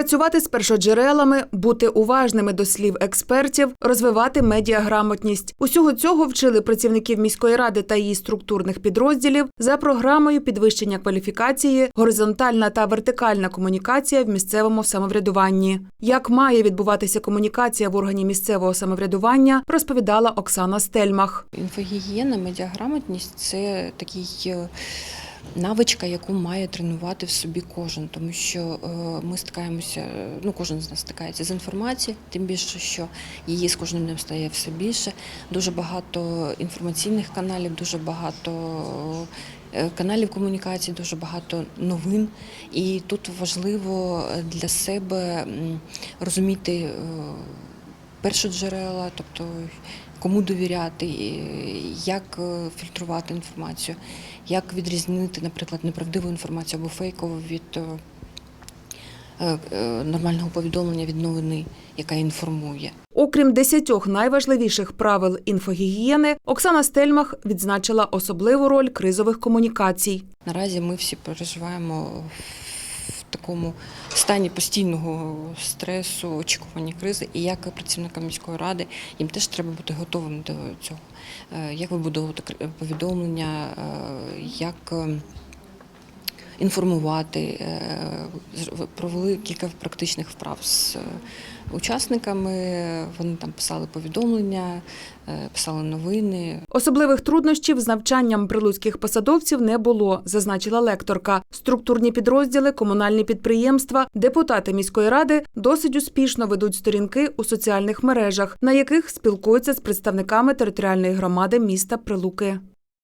Працювати з першоджерелами, бути уважними до слів експертів, розвивати медіаграмотність. Усього цього вчили працівників міської ради та її структурних підрозділів за програмою підвищення кваліфікації, горизонтальна та вертикальна комунікація в місцевому самоврядуванні. Як має відбуватися комунікація в органі місцевого самоврядування, розповідала Оксана Стельмах. Інфогігієна, медіаграмотність це такий е, навичка, яку має тренувати в собі кожен, тому що е, ми стикаємося, е, ну кожен з нас стикається з інформацією, тим більше, що її з кожним днем стає все більше. Дуже багато інформаційних каналів, дуже багато. е, Каналів комунікації дуже багато новин, і тут важливо для себе розуміти е, першоджерела, тобто кому довіряти, як е, фільтрувати інформацію, як відрізнити, наприклад, неправдиву інформацію або фейкову від е, е, нормального повідомлення від новини, яка інформує. Окрім десятьох найважливіших правил інфогігієни, Оксана Стельмах відзначила особливу роль кризових комунікацій. Наразі ми всі переживаємо такому стані постійного стресу, очікування кризи, і як працівникам міської ради їм теж треба бути готовим до цього. Е, Як вибудовувати повідомлення, е, як е, інформувати, е, провели кілька практичних вправ з е, учасниками. Вони там писали повідомлення, е, писали новини, Особливих труднощів з навчанням прилуцьких посадовців не було, зазначила лекторка. Структурні підрозділи, комунальні підприємства, депутати міської ради досить успішно ведуть сторінки у соціальних мережах, на яких спілкуються з представниками територіальної громади міста Прилуки.